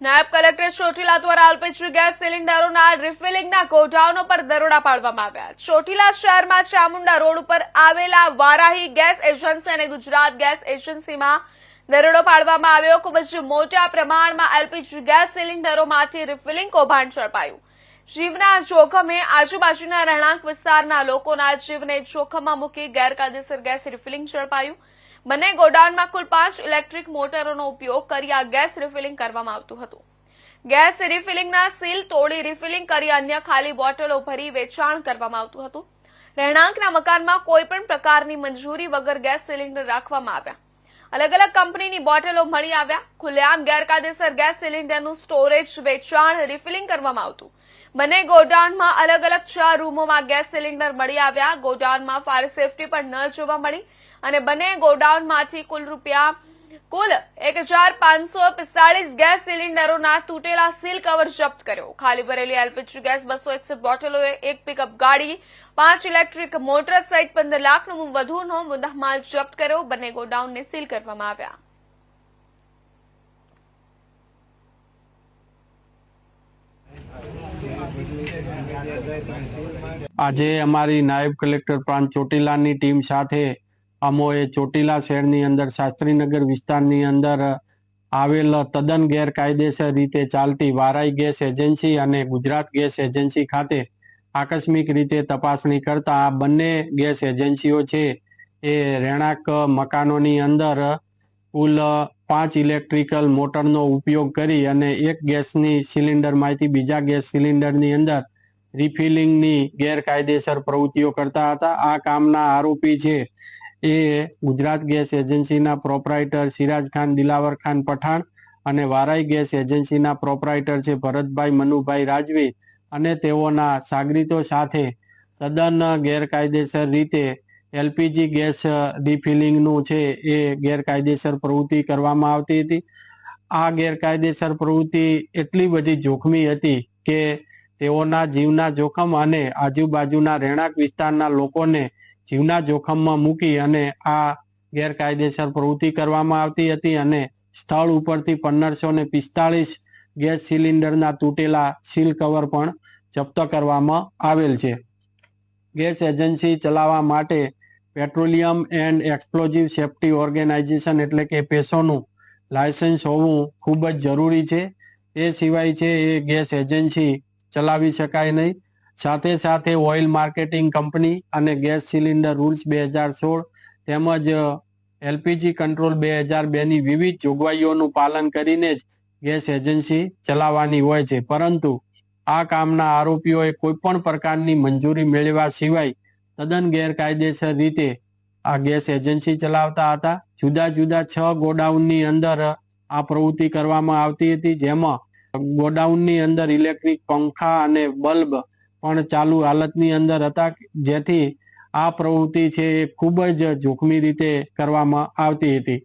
નાયબ કલેક્ટર ચોટીલા દ્વારા LPG gas સિલિન્ડરોના રિફિલિંગના ગોડાઉનો પર દરોડા પાડવામાં આવ્યા. ચોટીલા શહેરમાં ચામુંડા રોડ ઉપર આવેલા વારાહી ગેસ એજન્સી અને ગુજરાત ગેસ એજન્સીમાં દરોડો પાડવામાં આવ્યો. ખૂબ જ મોટા પ્રમાણમાં એલપીજી ગેસ સિલિન્ડરોમાંથી રિફિલિંગ કૌભાંડ ઝડપાયું. જીવના જોખમે આજુબાજુના રહેણાંક વિસ્તારના લોકોના જીવને જોખમમાં મૂકી ગેરકાયદેસર ગેસ રિફિલિંગ ઝડપાયું. બંને ગોડાઉનમાં કુલ પાંચ ઇલેક્ટ્રિક મોટરોનો ઉપયોગ કરી આ ગેસ રિફિલિંગ કરવામાં આવતું હતું. ગેસ રિફિલિંગના સીલ તોડી રિફિલિંગ કરી અન્ય ખાલી બોટલો ભરી વેચાણ કરવામાં આવતું હતું. રહેણાંકના મકાનમાં કોઈપણ પ્રકારની મંજૂરી વગર ગેસ સિલિન્ડર રાખવામાં આવ્યા. અલગ અલગ કંપનીની બોટલો મળી આવ્યા. ખુલ્લેઆમ ગેરકાયદેસર ગેસ સિલિન્ડરનું સ્ટોરેજ, વેચાણ, રિફિલિંગ કરવામાં આવતું. બંને ગોડાઉનમાં અલગ અલગ છ રૂમોમાં ગેસ સિલિન્ડર મળી આવ્યા. ગોડાઉનમાં ફાયર સેફટી પણ ન જોવા મળી અને બંને ગોડાઉનમાંથી કુલ રૂપિયા કુલ એક હજાર પાંચસો પિસ્તાળીસ ગેસ સિલિન્ડરોના તૂટેલા સીલ કવર જપ્ત કર્યો. ખાલી ભરેલી એલપીજી ગેસ બસો એકસઠ બોટલો એક પિકઅપ ગાડી, પાંચ ઇલેક્ટ્રિક મોટર સહિત પંદર લાખનો વધુનો મુદ્દામાલ જપ્ત કર્યો. બંને ગોડાઉનને સીલ કરવામાં આવ્યા. આજે અમારી નાયબ કલેક્ટર પ્રાંત ચોટીલાની ટીમ સાથે અમોએ ચોટીલા શહેરની અંદર, શાસ્ત્રીનગર વિસ્તારની અંદર આવેલ તદ્દન ગેરકાયદેસર રીતે ચાલતી વારાઈ ગેસ એજન્સી અને ગુજરાત ગેસ એજન્સી ખાતે આકસ્મિક રીતે તપાસણી કરતા આ બંને ગેસ એજન્સીઓ છે એ રહેણાંક મકાનોની અંદર કુલ પાંચ ઇલેક્ટ્રિકલ મોટરનો ઉપયોગ કરી અને એક ગેસની સિલિન્ડરમાંથી બીજા ગેસ સિલિન્ડરની અંદર રિફિલિંગની ગેરકાયદેસર પ્રવૃત્તિઓ કરતા હતા. આ કામના આરોપી છે એ ગુજરાત ગેસ એજન્સીના પ્રોપરાઇટર સિરાજ ખાન, દિલાવર ખાન પઠાણ અને વારાઈ ગેસ એજન્સીના પ્રોપરાઇટર છે ભરતભાઈ મનુભાઈ રાજવી અને તેઓના સાગરીતો સાથે તદ્દન ગેરકાયદેસર રીતે એલપીજી ગેસ રિફિલિંગનું છે એ ગેરકાયદેસર પ્રવૃત્તિ કરવામાં આવતી હતી. આ ગેરકાયદેસર પ્રવૃત્તિ એટલી બધી જોખમી હતી કે તેઓના જીવના જોખમ અને આજુબાજુના રહેણાંક વિસ્તારના લોકોને જીવના જોખમમાં મૂકી અને આ ગેરકાયદેસર પ્રવૃત્તિ કરવામાં આવતી હતી અને સ્થળ ઉપરથી પંદરસો ને પિસ્તાળીસ ગેસ સિલિન્ડરના તૂટેલા સીલ કવર પણ જપ્ત કરવામાં આવેલ છે. ગેસ એજન્સી ચલાવવા માટે petroleum and explosive safety organisation એટલે કે પેસોનું લાયસન્સ હોવું ખૂબ જ જરૂરી છે. તે સિવાય છે એ ગેસ એજન્સી ચલાવી શકાય નહીં. સાથે સાથે ઓઇલ માર્કેટિંગ કંપની અને ગેસ સિલિન્ડર રૂલ્સ બે હજાર સોળ તેમજ એલપીજી કંટ્રોલ બે હજાર બેની વિવિધ જોગવાઈઓનું પાલન કરીને જ ગેસ એજન્સી ચલાવવાની હોય છે. પરંતુ આ કામના આરોપીઓએ કોઈ પણ પ્રકારની મંજૂરી મેળવ્યા સિવાય તદ્દન ગેરકાયદેસર રીતે આ ગેસ એજન્સી ચલાવતા હતા. જુદા જુદા છ ગોડાઉનની અંદર આ પ્રવૃત્તિ કરવામાં આવતી હતી. જેમાં ગોડાઉનની અંદર ઇલેક્ટ્રિક પંખા અને બલ્બ પણ ચાલુ હાલતની અંદર હતા જેથી આ પ્રવૃત્તિ છે એ ખૂબ જ જોખમી રીતે કરવામાં આવતી હતી.